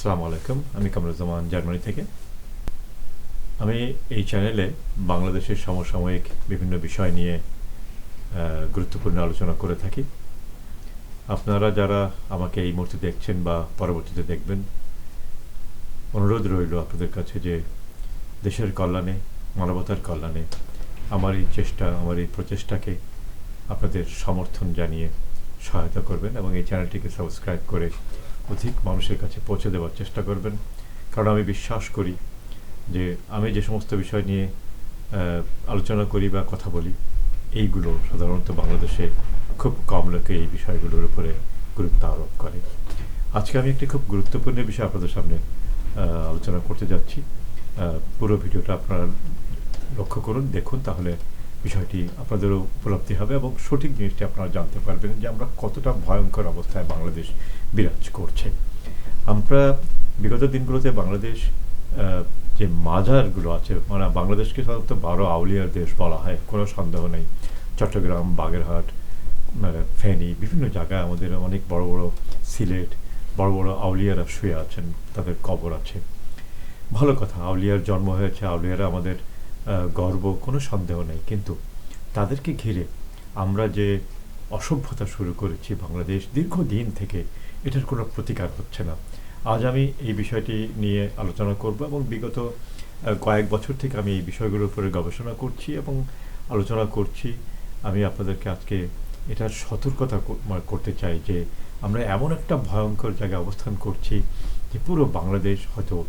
আসসালামু আলাইকুম। আমি কামরুজ্জামান জার্মানি থেকে। আমি এই চ্যানেলে বাংলাদেশের সমসাময়িক বিভিন্ন বিষয় নিয়ে গুরুত্বপূর্ণ আলোচনা করে থাকি। আপনারা যারা আমাকে এই মুহূর্তে দেখছেন বা পরবর্তীতে দেখবেন, অনুরোধ রইল আপনাদের কাছে যে দেশের কল্যাণে, মানবতার কল্যাণে আমার এই চেষ্টা, আমার এই প্রচেষ্টাকে আপনাদের সমর্থন জানিয়ে সহায়তা করবেন এবং এই চ্যানেলটিকে সাবস্ক্রাইব করে অধিক মানুষের কাছে পৌঁছে দেওয়ার চেষ্টা করবেন। কারণ আমি বিশ্বাস করি যে আমি যে সমস্ত বিষয় নিয়ে আলোচনা করি বা কথা বলি, এইগুলো সাধারণত বাংলাদেশে খুব কম লোকে এই বিষয়গুলোর উপরে গুরুত্ব আরোপ করে। আজকে আমি একটি খুব গুরুত্বপূর্ণ বিষয় আপনাদের সামনে আলোচনা করতে যাচ্ছি। পুরো ভিডিওটা আপনারা লক্ষ্য করুন, দেখুন, তাহলে বিষয়টি আপনাদেরও উপলব্ধি হবে এবং সঠিক জিনিসটি আপনারা জানতে পারবেন যে আমরা কতটা ভয়ঙ্কর অবস্থায় বাংলাদেশ বিরাজ করছে। আমরা বিগত দিনগুলোতে বাংলাদেশ যে মাজারগুলো আছে মানে বাংলাদেশকে সাধারণত বারো আউলিয়ার দেশ বলা হয়, কোনো সন্দেহ নেই। চট্টগ্রাম, বাগেরহাট ফেনী, বিভিন্ন জায়গায় আমাদের অনেক বড় বড় সিলেট, বড় বড় আউলিয়ারা শুয়ে আছেন, তাদের কবর আছে। ভালো কথা, আউলিয়ার জন্ম হয়েছে, আউলিয়ারা আমাদের গর্ব, কোনো সন্দেহ নেই। কিন্তু তাদেরকে ঘিরে আমরা যে অসভ্যতা শুরু করেছি বাংলাদেশ, দীর্ঘদিন থেকে এটার কোনো প্রতিকার হচ্ছে না। আজ আমি এই বিষয়টি নিয়ে আলোচনা করব এবং বিগত কয়েক বছর থেকে আমি এই বিষয়গুলোর উপরে গবেষণা করছি এবং আলোচনা করছি। আমি আপনাদেরকে আজকে এটার সতর্কতা কর- করতে চাই যে আমরা এমন একটা ভয়ঙ্কর জায়গায় অবস্থান করছি যে পুরো বাংলাদেশ হয়তো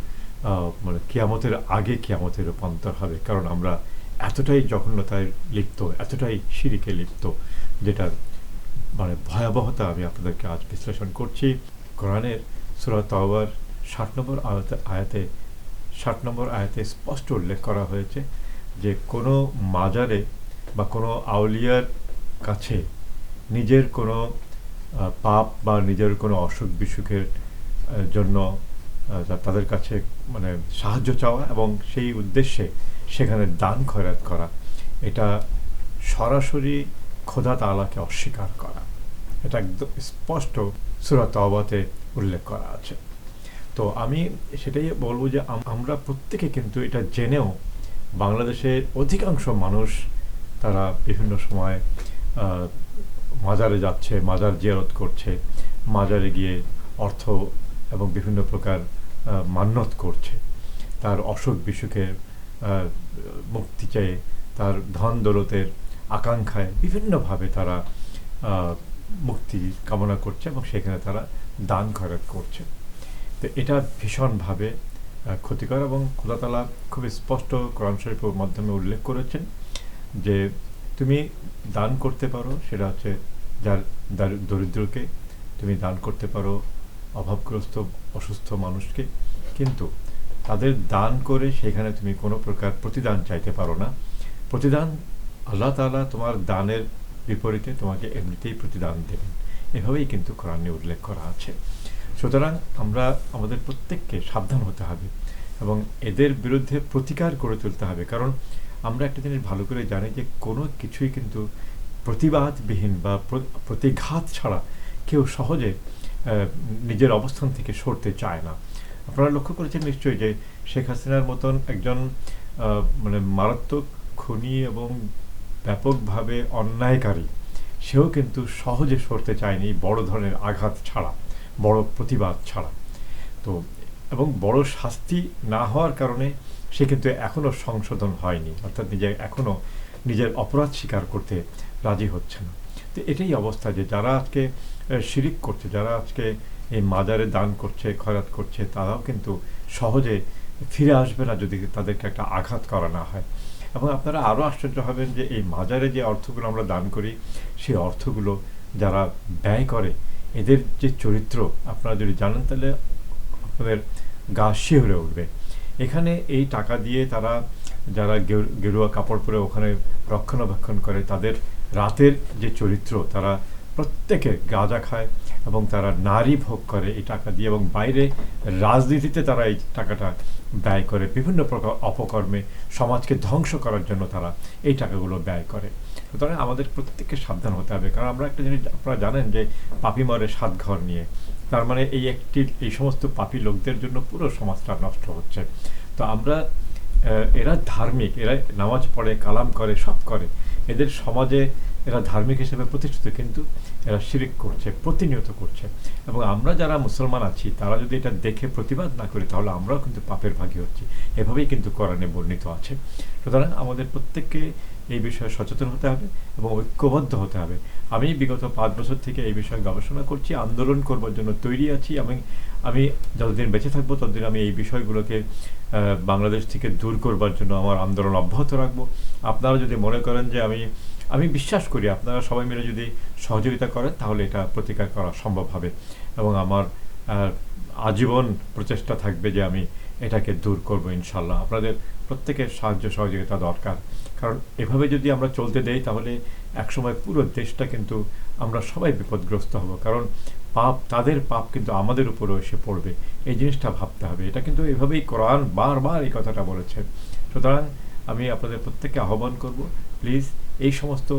মানে কিয়ামতের আগে কিয়ামতের রূপান্তর হবে। কারণ আমরা এতটাই জঘন্যতায় লিপ্ত, এতটাই সিঁড়িকে লিপ্ত, যেটার মানে ভয়াবহতা আমি আপনাদেরকে আজ বিশ্লেষণ করছি। কোরআনের সুরা তাওবার ষাট নম্বর আয়াতে আয়াতে, ষাট নম্বর আয়াতে স্পষ্ট উল্লেখ করা হয়েছে যে কোনো মাজারে বা কোনো আউলিয়ার কাছে নিজের কোনো পাপ বা নিজের কোনো অসুখ বিসুখের জন্য তাদের কাছে মানে সাহায্য চাওয়া এবং সেই উদ্দেশ্যে সেখানে দান খয়রাত করা। এটা সরাসরি খোদা তালাকে অস্বীকার করা এটা একদম স্পষ্ট সুরাত অবাতে উল্লেখ করা আছে তো আমি সেটাই বলব যে আমরা প্রত্যেকে কিন্তু এটা জেনেও বাংলাদেশের অধিকাংশ মানুষ তারা বিভিন্ন সময় মাজারে যাচ্ছে, মাজার জিয়ারত করছে, মাজারে গিয়ে অর্থ এবং বিভিন্ন প্রকার মান্যত করছে। তার অসুখ বিসুখের মুক্তি চেয়ে, তার ধন দৌলতের আকাঙ্ক্ষায় বিভিন্নভাবে তারা মুক্তি কামনা করছে এবং সেখানে তারা দান খয়রাত করছে। তো এটা ভীষণভাবে ক্ষতিকর এবং খোদাতালা খুব স্পষ্ট কোরআন শরীফের মাধ্যমে উল্লেখ করেছেন যে তুমি দান করতে পারো, সেটা হচ্ছে যার দরিদ্রকে তুমি দান করতে পারো, অভাবগ্রস্ত, অসুস্থ মানুষকে, কিন্তু তাদের দান করে সেখানে তুমি কোনো প্রকার প্রতিদান চাইতে পারো না। প্রতিদান আল্লাহ তাআলা তোমার দানের বিপরীতে তোমাকে এমনিতেই প্রতিদান দেবেন। এভাবেই কিন্তু কোরআনে উল্লেখ করা আছে। সুতরাং আমরা আমাদের প্রত্যেককে সাবধান হতে হবে এবং এদের বিরুদ্ধে প্রতিকার করে তুলতে হবে। কারণ আমরা একটা জিনিস ভালো করে জানি যে কোনো কিছুই কিন্তু প্রতিবাদবিহীন বা প্রতিঘাত ছাড়া কেউ সহজে নিজের অবস্থান থেকে সরতে চায় না। আপনারা লক্ষ্য করেছেন নিশ্চয়ই যে শেখ হাসিনার মতন একজন মানে মারাত্মক খুনি এবং ব্যাপকভাবে অন্যায়কারী। সেও কিন্তু সহজে সরতে চায়নি বড় ধরনের আঘাত ছাড়া, বড় প্রতিবাদ ছাড়া। তো, এবং বড় শাস্তি না হওয়ার কারণে সে কিন্তু এখনও সংশোধন হয়নি, অর্থাৎ নিজে এখনও নিজের অপরাধ স্বীকার করতে রাজি হচ্ছে না। তো এটাই অবস্থা যে যারা আজকে শিরিক করছে, যারা আজকে এই মাজারে দান করছে, খয়রাত করছে, তারাও কিন্তু সহজে ফিরে আসবে না যদি তাদেরকে একটা আঘাত করা না হয়। এবং আপনারা আরও আশ্চর্য হবেন যে এই মাজারে যে অর্থগুলো আমরা দান করি, সেই অর্থগুলো যারা ব্যয় করে, এদের যে চরিত্র, আপনারা যদি জানেন তাহলে আপনাদের গা শিহরে উঠবে। এখানে এই টাকা দিয়ে তারা যারা গেরুয়া কাপড় পরে ওখানে রক্ষণাবেক্ষণ করে, তাদের রাতের যে চরিত্র, তারা প্রত্যেকে গাঁজা খায় এবং তারা নারী ভোগ করে এই টাকা দিয়ে এবং বাইরে রাজনীতিতে তারা এই টাকাটা ব্যয় করে, বিভিন্ন প্রকার অপকর্মে সমাজকে ধ্বংস করার জন্য তারা এই টাকাগুলো ব্যয় করে। সুতরাং আমাদের প্রত্যেককে সাবধান হতে হবে। কারণ আমরা একটা জিনিস, আপনারা জানেন যে পাপি মরে সাত ঘর নিয়ে। তার মানে এই একটি, এই সমস্ত পাপী লোকদের জন্য পুরো সমাজটা নষ্ট হচ্ছে। তো আমরা এরা ধার্মিক, এরা নামাজ পড়ে, কালাম করে, সব করে। এদের সমাজে এরা ধার্মিক হিসেবে প্রতিষ্ঠিত। কিন্তু এরা শিরিক করছে, প্রতিনিয়ত করছে। এবং আমরা যারা মুসলমান আছি, তারা যদি এটা দেখে প্রতিবাদ না করি, তাহলে আমরাও কিন্তু পাপের ভাগী হচ্ছি। এভাবেই কিন্তু কোরআনে বর্ণিত আছে। সুতরাং আমাদের প্রত্যেককে এই বিষয়ে সচেতন হতে হবে এবং ঐক্যবদ্ধ হতে হবে। আমি বিগত পাঁচ বছর থেকে এই বিষয়ে গবেষণা করছি, আন্দোলন করবার জন্য তৈরি আছি আমি আমি যতদিন বেঁচে থাকব, ততদিন আমি এই বিষয়গুলোকে বাংলাদেশ থেকে দূর করবার জন্য আমার আন্দোলন অব্যাহত রাখব। আপনারা যদি মনে করেন যে আমি আমি বিশ্বাস করি আপনারা সবাই মিলে যদি সহযোগিতা করেন, তাহলে এটা প্রতিকার করা সম্ভব হবে। এবং আমার আজীবন প্রচেষ্টা থাকবে যে আমি এটাকে দূর করব ইনশাল্লাহ। আপনাদের প্রত্যেকের সাহায্য সহযোগিতা দরকার। কারণ এভাবে যদি আমরা চলতে দেই, তাহলে একসময় পুরো দেশটা কিন্তু আমরা সবাই বিপদগ্রস্ত হব। কারণ পাপ, তাদের পাপ কিন্তু আমাদের উপরও এসে পড়বে। এই জিনিসটা ভাবতে হবে। এটা কিন্তু এভাবেই কোরআন বারবার এই কথাটা বলেছে। সুতরাং আমি আপনাদের প্রত্যেককে আহ্বান করব প্লিজ এই সমস্ত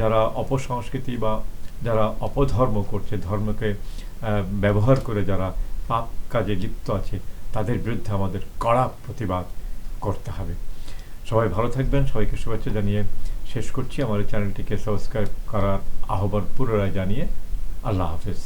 যারা অপসংস্কৃতি বা যারা অপধর্ম করছে, ধর্মকে ব্যবহার করে যারা পাপ কাজে লিপ্ত আছে, তাদের বিরুদ্ধে আমাদের কড়া প্রতিবাদ করতে হবে। সবাই ভালো থাকবেন, সবাইকে শুভেচ্ছা জানিয়ে শেষ করছি। আমার চ্যানেলটিকে সাবস্ক্রাইব করার আহ্বান পুনরায় জানিয়ে আল্লাহ হাফেজ।